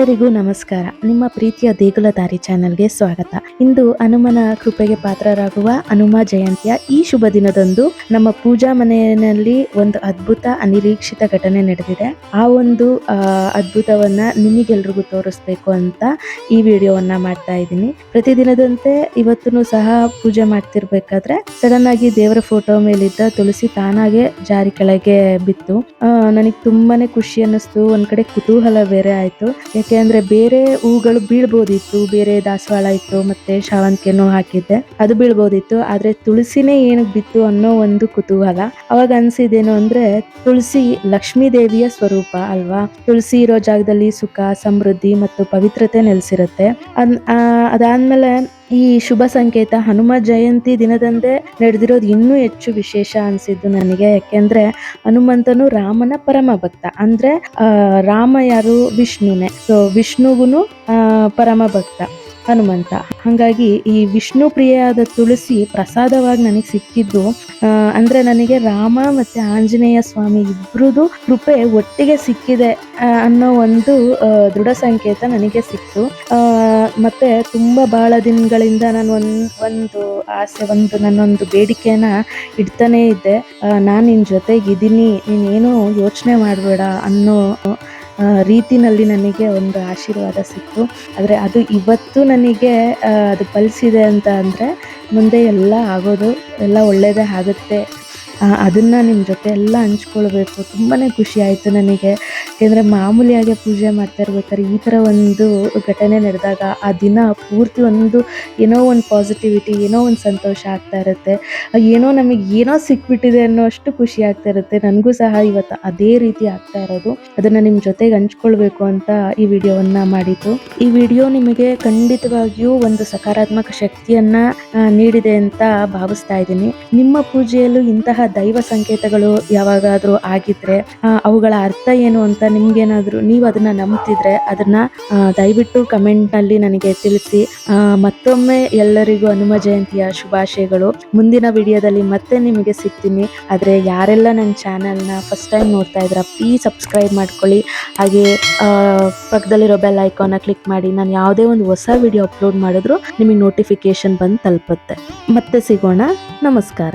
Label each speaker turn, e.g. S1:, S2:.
S1: ಎಲ್ಲರಿಗೂ ನಮಸ್ಕಾರ. ನಿಮ್ಮ ಪ್ರೀತಿಯ ದೇಗುಲ ದಾರಿ ಚಾನೆಲ್ಗೆ ಸ್ವಾಗತ. ಇಂದು ಹನುಮನ ಕೃಪೆಗೆ ಪಾತ್ರರಾಗುವ ಹನುಮ ಜಯಂತಿಯ ಈ ಶುಭ ದಿನದಂದು ನಮ್ಮ ಪೂಜಾ ಮನೆಯಲ್ಲಿ ಒಂದು ಅದ್ಭುತ ಅನಿರೀಕ್ಷಿತ ಘಟನೆ ನಡೆದಿದೆ. ಆ ಒಂದು ಅದ್ಭುತವನ್ನ ನಿಮಗೆಲ್ರಿಗೂ ತೋರಿಸ್ಬೇಕು ಅಂತ ಈ ವಿಡಿಯೋವನ್ನ ಮಾಡ್ತಾ ಇದ್ದೀನಿ. ಪ್ರತಿದಿನದಂತೆ ಇವತ್ತು ಸಹ ಪೂಜೆ ಮಾಡ್ತಿರ್ಬೇಕಾದ್ರೆ ಸಡನ್ ಆಗಿ ದೇವರ ಫೋಟೋ ಮೇಲಿದ್ದ ತುಳಸಿ ತಾನಾಗೆ ಜಾರಿ ಕೆಳಗೆ ಬಿತ್ತು. ನನಗೆ ತುಂಬಾನೇ ಖುಷಿ ಅನ್ನಿಸ್ತು. ಒಂದ್ ಕಡೆ ಕುತೂಹಲ ಬೇರೆ ಆಯ್ತು. ಯಾಕೆ ಅಂದ್ರೆ ಬೇರೆ ಹೂಗಳು ಬೀಳ್ಬೋದಿತ್ತು, ಬೇರೆ ದಾಸವಾಳ ಇತ್ತು, ಮತ್ತೆ ಶಾವಂತಿಗೆನೂ ಹಾಕಿದ್ದೆ. ಅದು ಬೀಳ್ಬೋದಿತ್ತು, ಆದ್ರೆ ತುಳಸಿನೇ ಏನಕ್ಕೆ ಬಿತ್ತು ಅನ್ನೋ ಒಂದು ಕುತೂಹಲ. ಅವಾಗ ಅನ್ಸಿದೇನು ಅಂದ್ರೆ ತುಳಸಿ ಲಕ್ಷ್ಮೀ ದೇವಿಯ ಸ್ವರೂಪ ಅಲ್ವಾ? ತುಳಸಿ ಇರೋ ಜಾಗದಲ್ಲಿ ಸುಖ, ಸಮೃದ್ಧಿ ಮತ್ತು ಪವಿತ್ರತೆ ನೆಲೆಸಿರುತ್ತೆ. ಅದಾದ್ಮೇಲೆ ಈ ಶುಭ ಸಂಕೇತ ಹನುಮ ಜಯಂತಿ ದಿನದಂದೇ ನಡೆದಿರೋದು ಇನ್ನೂ ಹೆಚ್ಚು ವಿಶೇಷ ಅನಿಸಿದ್ದು ನನಗೆ. ಯಾಕೆಂದ್ರೆ ಹನುಮಂತನು ರಾಮನ ಪರಮ ಭಕ್ತ ಅಂದ್ರೆ ರಾಮ ಯಾರು? ವಿಷ್ಣುನೇ. ಸೊ ವಿಷ್ಣುಗುನು ಪರಮ ಭಕ್ತ ಹನುಮಂತ. ಹಾಗಾಗಿ ಈ ವಿಷ್ಣು ಪ್ರಿಯಾದ ತುಳಸಿ ಪ್ರಸಾದವಾಗಿ ನನಗೆ ಸಿಕ್ಕಿದ್ದು ಅಂದ್ರೆ ನನಗೆ ರಾಮ ಮತ್ತೆ ಆಂಜನೇಯ ಸ್ವಾಮಿ ಇಬ್ರದು ಕೃಪೆ ಒಟ್ಟಿಗೆ ಸಿಕ್ಕಿದೆ ಅನ್ನೋ ಒಂದು ದೃಢ ಸಂಕೇತ ನನಗೆ ಸಿಕ್ತು. ಮತ್ತೆ ತುಂಬಾ ಬಹಳ ದಿನಗಳಿಂದ ನಾನು ಒಂದ್, ಒಂದು ಆಸೆ, ಒಂದು ನನ್ನೊಂದು ಬೇಡಿಕೆನ ಇಡ್ತಾನೆ ಇದ್ದೆ. ನಾನು ನಿನ್ನ ಜೊತೆಗಿದ್ದೀನಿ ನೀನೇನು ಯೋಚನೆ ಮಾಡಬೇಡ ಅನ್ನೋ ರೀತಿನಲ್ಲಿ ನನಗೆ ಒಂದು ಆಶೀರ್ವಾದ ಸಿಕ್ತು ಆದರೆ ಅದು ಇವತ್ತು ನನಗೆ ಅದು ಫಲಿಸಿದೆ ಅಂತ ಅಂದರೆ ಮುಂದೆ ಎಲ್ಲ ಆಗೋದು, ಎಲ್ಲ ಒಳ್ಳೆಯದೇ ಆಗುತ್ತೆ. ಅದನ್ನ ನಿಮ್ಮ ಜೊತೆ ಎಲ್ಲ ಹಂಚ್ಕೊಳ್ಬೇಕು. ತುಂಬಾ ಖುಷಿ ಆಯಿತು ನನಗೆ. ಯಾಕೆಂದರೆ ಮಾಮೂಲಿಯಾಗಿ ಪೂಜೆ ಮಾಡ್ತಾ ಇರ್ಬೇಕಾದ್ರೆ ಈ ಥರ ಒಂದು ಘಟನೆ ನಡೆದಾಗ ಆ ದಿನ ಪೂರ್ತಿ ಒಂದು ಏನೋ ಒಂದು ಪಾಸಿಟಿವಿಟಿ ಏನೋ ಒಂದು ಸಂತೋಷ ಆಗ್ತಾ ಇರುತ್ತೆ. ಏನೋ ನಮಗೆ ಏನೋ ಸಿಕ್ಬಿಟ್ಟಿದೆ ಅನ್ನೋ ಅಷ್ಟು ಖುಷಿ ಆಗ್ತಾ ಇರುತ್ತೆ. ನನಗೂ ಸಹ ಇವತ್ತು ಅದೇ ರೀತಿ ಆಗ್ತಾ ಇರೋದು. ಅದನ್ನು ನಿಮ್ಮ ಜೊತೆಗೆ ಹಂಚ್ಕೊಳ್ಬೇಕು ಅಂತ ಈ ವಿಡಿಯೋವನ್ನ ಮಾಡಿದ್ದು. ಈ ವಿಡಿಯೋ ನಿಮಗೆ ಖಂಡಿತವಾಗಿಯೂ ಒಂದು ಸಕಾರಾತ್ಮಕ ಶಕ್ತಿಯನ್ನ ನೀಡಿದೆ ಅಂತ ಭಾವಿಸ್ತಾ ಇದ್ದೀನಿ. ನಿಮ್ಮ ಪೂಜೆಯಲ್ಲೂ ಇಂತಹ ದೈವ ಸಂಕೇತಗಳು ಯಾವಾಗಾದ್ರೂ ಆಗಿದ್ರೆ ಅವುಗಳ ಅರ್ಥ ಏನು ಅಂತ ನಿಮ್ಗೇನಾದ್ರೂ ನೀವು ಅದನ್ನ ನಂಬ್ತಿದ್ರೆ ಅದನ್ನ ದಯವಿಟ್ಟು ಕಮೆಂಟ್ನಲ್ಲಿ ನನಗೆ ತಿಳಿಸಿ. ಮತ್ತೊಮ್ಮೆ ಎಲ್ಲರಿಗೂ ಹನುಮ ಜಯಂತಿಯ ಶುಭಾಶಯಗಳು. ಮುಂದಿನ ವಿಡಿಯೋದಲ್ಲಿ ಮತ್ತೆ ನಿಮಗೆ ಸಿಗ್ತೀನಿ. ಆದ್ರೆ ಯಾರೆಲ್ಲ ನನ್ನ ನ ಫಸ್ಟ್ ಟೈಮ್ ನೋಡ್ತಾ ಇದ್ದೀರಾ ಪ್ಲೀಸ್ ಸಬ್ಸ್ಕ್ರೈಬ್ ಮಾಡ್ಕೊಳ್ಳಿ. ಹಾಗೆ ಪಕ್ಕದಲ್ಲಿರೋ ಬೆಲ್ ಐಕಾನ್ನ ಕ್ಲಿಕ್ ಮಾಡಿ. ನಾನು ಯಾವುದೇ ಒಂದು ಹೊಸ ವಿಡಿಯೋ ಅಪ್ಲೋಡ್ ಮಾಡಿದ್ರು ನಿಮಗೆ ನೋಟಿಫಿಕೇಶನ್ ಬಂದು ತಲುಪುತ್ತೆ. ಮತ್ತೆ ಸಿಗೋಣ. ನಮಸ್ಕಾರ.